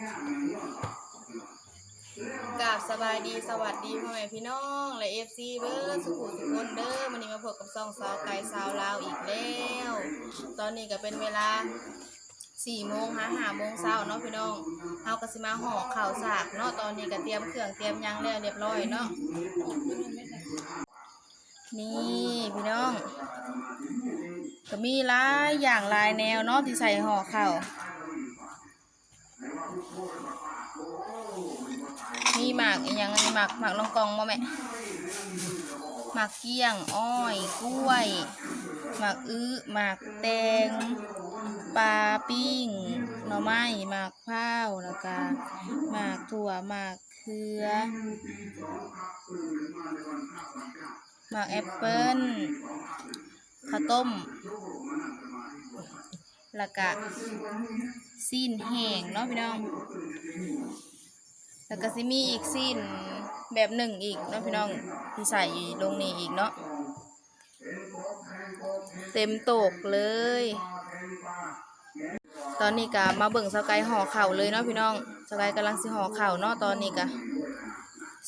กราบสบายดีสวัสดีพ่อแม่พี่น้องและเอฟซีเบอร์สุขุมสุขคนเด้อวันนี้มาพบกับซองสาวไก่สาวลาวอีกแล้ว ตอนนี้ก็เป็นเวลาสี่โมงหาหาโมงเช้าเนาะพี่น้องเฮาก็สิมาห่อข้าวสากเนาะตอนนี้ก็เตรียมเครื่องเตรียมยังแล้วเรียบร้อยเนาะนี่พี่น้อง ก็มีหลายอย่างหลายแนวเนาะที่ใส่ห่อข้าว หมากอีกอย่างอันนี้หมากหมากลองกองบ่แม่หมากเกี้ยง อ้อย กล้วย หมากอื้อหมากแตงปลาปิ้งหน่อไม้หมากพร้าวแล้วก็หมากถั่วหมากเขือหมากแอปเปิ้ลข้าวต้มแล้วก็ซีนแห้งเนาะพี่น้อง แล้วก็สิมีอีกสิ้นแบบหนึ่งอีกเนาะพี่น้องที่ใส่ลงนี่อีกเนาะเต็มโตกเลย ตอนนี้ก็มาเบิ่งสกายห่อเข่าเลยเนาะพี่น้องสกายกำลังสิห่อเข่าเนาะตอนนี้ก็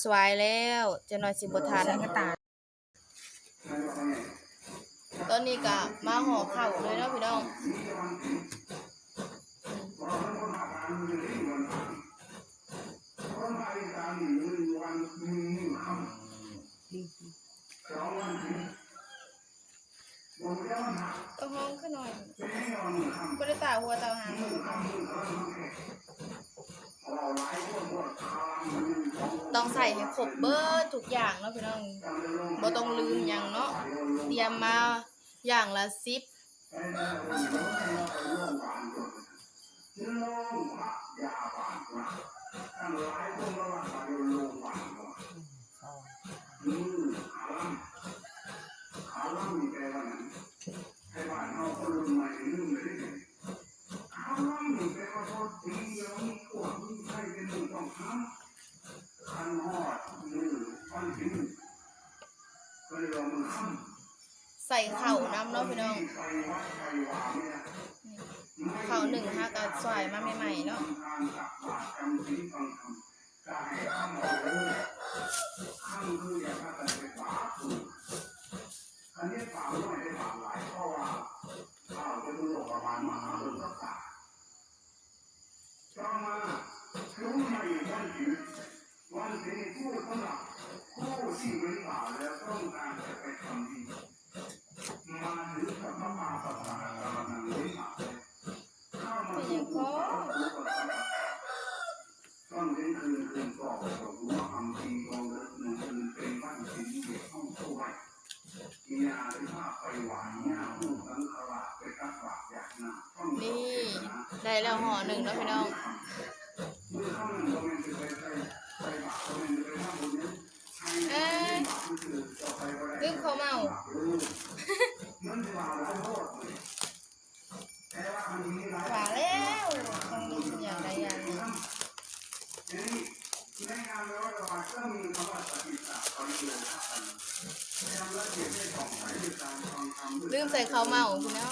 สวายแล้วจะน้อยสิบทันตอนนี้ก็มาห่อเข่าเลยเนาะพี่น้อง รียมมาอย่างละสิบ ใส่เข่าน้ำเนาะพี่น้องเข่าหนึ่งห้ากระสวยมาใหม่ๆเนาะ เป็นยังพอนี่ ได้ แล้วห่อหนึ่งแล้วพี่น้องเอ้ยลืมเขาวเมาหวาแล้วต้องลืมอย่างใดอย่างหนึ่งลืมใส่ข้าวเมาพี่น้อง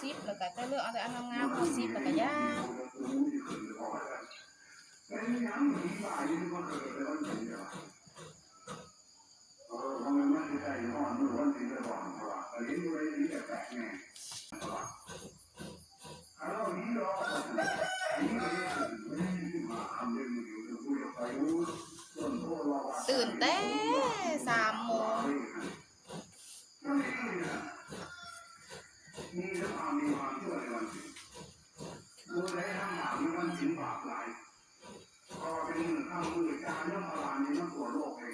ซิปแล้วก็จะเลือกเอาแต่อันงามๆฮอซิปแล้วก็ย่างตื่นแต่สาม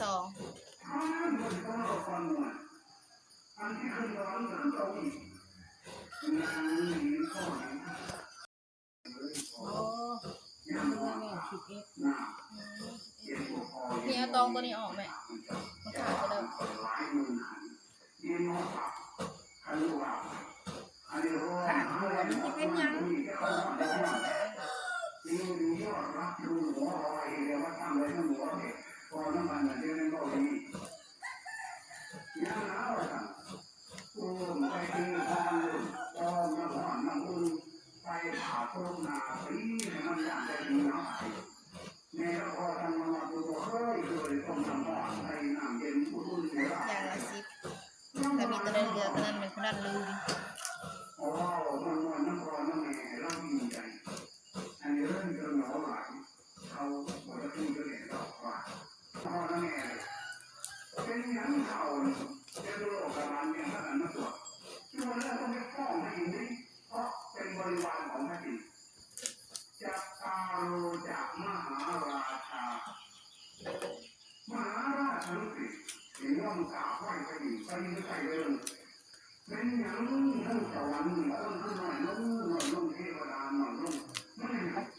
สองอันที่คือร้อนหนังเกาหลี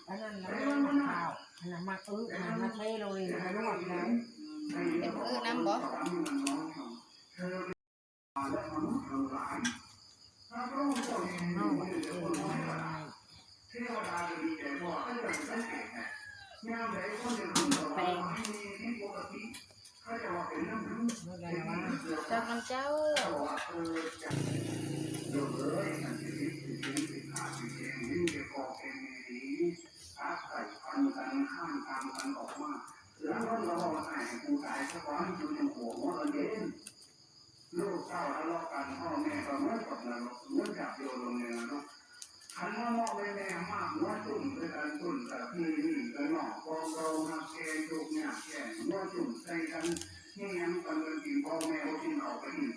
อันนั้นมันเป็นข่าวอันนั้นมาอื้อมันมาเทเลยมันนวดน้ำเป็นอื้อน้ำบ่แปลง จากมันเจ้า พ่อเรามาแก่ลูกเนี่ยแก่เมื่อถึงใจกันนี่ยังตะเลินกินพ่อแม่กินเอาไปอีก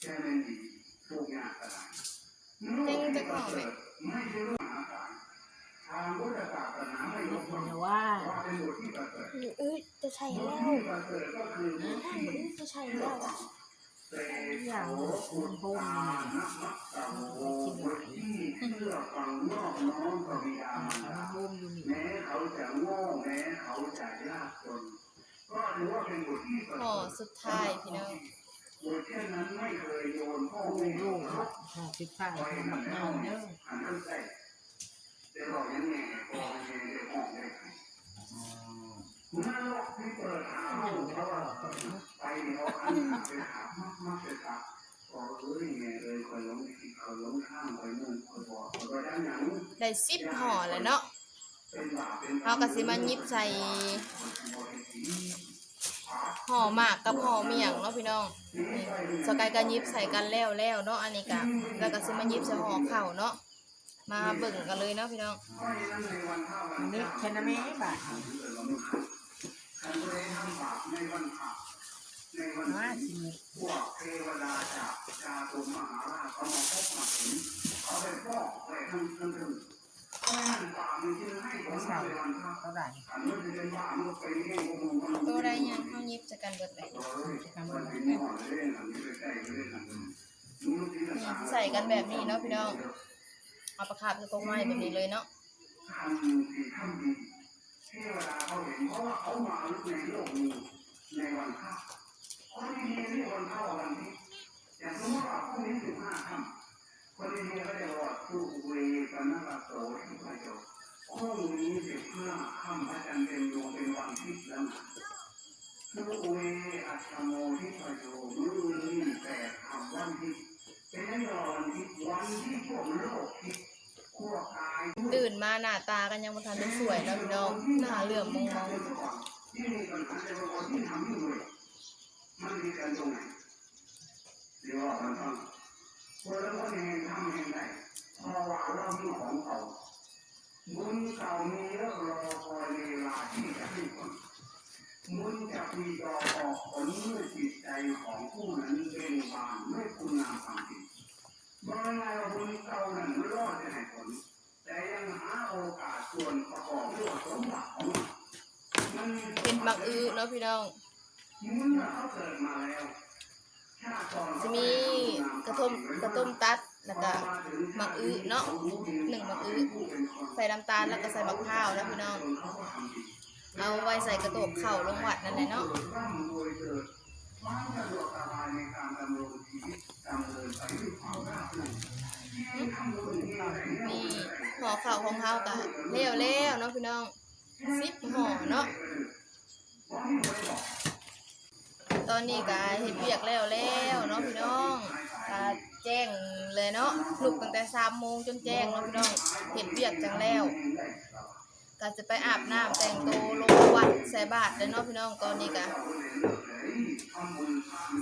แค่นั้นดีลูกเนี่ยอะไรลูกจะกรอบไม่ใช่เรื่องอาการทางพุทธศาสนาไม่ยกย่องว่าเป็นบทที่ประเสริฐอือจะใช่แล้วอือจะใช่แล้วอย่างคุณบุญกินไหน เขาจะยากจนก็รู้ว่าเป็นบทที่โอ้สุดท้ายพี่น้องบทเช่นนั้นไม่เคยโยนพ่อแม่ลูกครับหกสิบห้าคนแบบนั้นเด้ออันนั้นแต่จะบอกยังไงพ่อแม่จะบอกได้ไหมนรกที่เปิดหาห้องเขาไปเขาอันไปหามากมากเลยครับได้สิบห่อแล้วเนาะ เขากะสิมายิบใส่ห่อหมากกับห่อเมี่ยงเนาะพี่น้องสกายกันยิบใส่กันแล้วแล้วเนาะอันนี้กะแล้วกะสิมายิบใส่ห่อเข่าเนาะมาบึ่งกันเลยเนาะพี่น้องนี่แค่นั้นไม่บาทมาสิพวกเทวดาจากจาตุมหาราชก็มาพบมาเห็นเขาเป็นพ่อแต่ทั้งทั้ง สาวเท่าไหร่ตัวไรยังเขายิบจะกันเบิดเลยใส่กันแบบนี้เนาะพี่น้อง เอาประคับจะกงไม้แบบนี้เลยเนาะในวันข้าคนที่มีวันเข้าวันที่อย่างสมมติว่าพรุ่งนี้สิบห้าค่ำ คนดีๆก็จะบอกว่าผู้เวกนนักโสที่พระเจ้าพรุ่งนี้สิบห้าค่ำพระจันทร์เต็มดวงเป็นวันที่แล้วนะผู้เวอัตโมที่พระเจ้ามือนี้แปดคำวันที่เป็นวันที่วันที่พวกโลกคิดขั้วกายตื่นมาหน้าตากันยังบ่ทันได้สวยแล้วพี่น้องหน้าเหลื่อมมองที่มีปัญหาในบางคนที่ทำอยู่เลยมันมีกันตรงไหนเดี๋ยวว่ามันต้อง บุญเก่ามีแล้วรอคอยเวลาที่จะให้ผลบุญจะมีดอกออกผลเมื่อจิตใจของผู้นั้นเป็นบานไม่คุณงามความดีบางรายบุญเก่านั้นไม่รอดจะให้ผล แต่ยังหาโอกาสส่วนประกอบด้วยสมบัติของมันๆเป็นมักอื้อเนาะพี่น้องมันเขาเกิดมาแล้วชาติก่อนจะมีกระทมกระต้มตัด แล้วก็มักอื้อเนาะหนึ่งมักอื้อใส่น้ำตาลแล้วก็ใส่มะพร้าวนะพี่น้อง เอาไว้ใส่กระโตกเข่าลงวัดนั่นแหละเนาะร่ำรวยเกิดความสะดวกสบายในการดำรงชีวิตดำเนินไปด้วยความราบรื่นที่ทำบุญที่อะไรเนี่ยนี่ห่อข้าวของเฮากะแล้วแล้วเนาะพี่น้องสิบห่อเนาะตอนนี้ก็เฮ็ดเวียกแล้วแล้วเนาะพี่น้อง แจ้งเลยเนาะลุกตั้งแต่สามโมงจนแจ้งเนาะพี่น้องเฮ็ดเวียกจังแล้วก็จะไปอาบน้ำแต่งตัวลงวัดใส่บาตรเลยเนาะพี่น้องตอนนี้ก็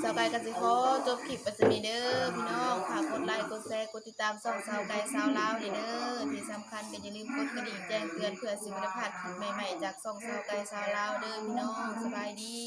สาวไก่ก็สิขอจบคลิปไปสมีเด้อพี่น้องฝากกดไลค์กดแชร์กดติดตามช่องสาวไก่สาวลาวเด้อที่สำคัญก็อย่าลืมกดกระดิ่งแจ้งเตือนเพื่อสิบ่ได้พลาดคลิปใหม่ๆจากช่องสาวไก่สาวลาวเด้อพี่น้องสบายดี